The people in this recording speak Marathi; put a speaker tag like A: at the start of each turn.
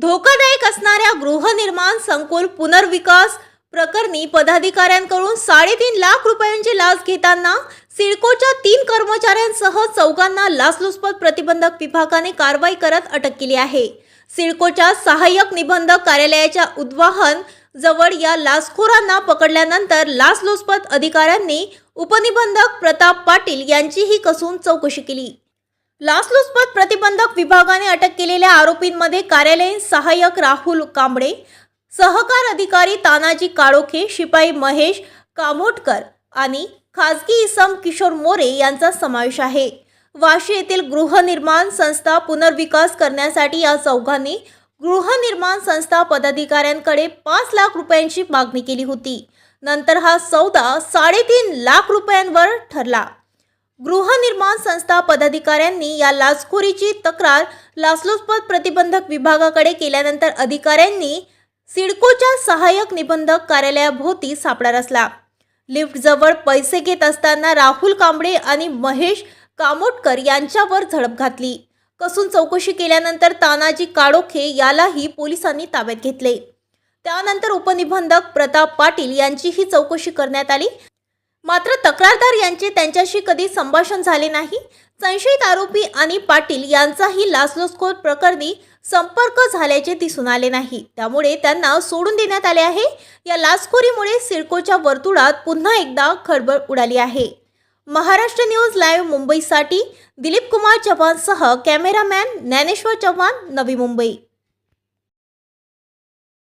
A: धोकादायक असणाऱ्या गृहनिर्माण संकुल पुनर्विकास प्रकरणी पदाधिकाऱ्यांकडून साडेतीन लाख रुपयांची लाच घेताना सिडकोच्या तीन कर्मचाऱ्यांसह चौघांना लाचलुचपत प्रतिबंधक विभागाने कारवाई करत अटक केली आहे. सिडकोच्या सहाय्यक निबंधक कार्यालयाच्या उद्वाहन जवळ या लाचखोरांना पकडल्यानंतर लाचलुचपत अधिकाऱ्यांनी उपनिबंधक प्रताप पाटील यांचीही कसून चौकशी केली. लाचलुचपत प्रतिबंधक विभागाने अटक केलेल्या आरोपींमध्ये कार्यालयीन सहाय्यक राहुल कांबळे सहकार अधिकारी तानाजी काळोखे शिपाई महेश कामोटकर आणि खाजगी इसम किशोर मोरे यांचा समावेश आहे. वाशी येथील गृहनिर्माण संस्था पुनर्विकास करण्यासाठी या चौघांनी गृहनिर्माण संस्था पदाधिकाऱ्यांकडे पाच लाख रुपयांची मागणी केली होती. नंतर हा सौदा साडेतीन लाख रुपयांवर ठरला. गृहनिर्माण संस्था पदाधिकाऱ्यांनी या लाचखोरीची तक्रार लाचलुचपत प्रतिबंधक विभागाकडे केल्यानंतर अधिकाऱ्यांनी सिडकोच्या सहाय्यक निबंधक कार्यालयाभोवती सापळा रचला. लिफ्टजवळ पैसे घेत असताना राहुल कांबळे आणि महेश कामोटकर यांच्यावर झडप घातली. कसून चौकशी केल्यानंतर तानाजी काडोखे यालाही पोलिसांनी ताब्यात घेतले. त्यानंतर उपनिबंधक प्रताप पाटील यांचीही चौकशी करण्यात आली. मात्र तक्रारदार यांचे त्यांच्याशी कधी संभाषण झाले नाही. संशयित आरोपी आणि पाटील यांचाही लाचलुचखोर प्रकरणी संपर्क झाल्याचे दिसून आले नाही. त्यामुळे त्यांना सोडून देण्यात आले आहे. या लाचखोरीमुळे सिडकोच्या वर्तुळात पुन्हा एकदा खळबळ उडाली आहे. महाराष्ट्र न्यूज लाईव्ह मुंबईसाठी दिलीप कुमार चव्हाणसह कॅमेरामॅन ज्ञानेश्वर चव्हाण नवी मुंबई.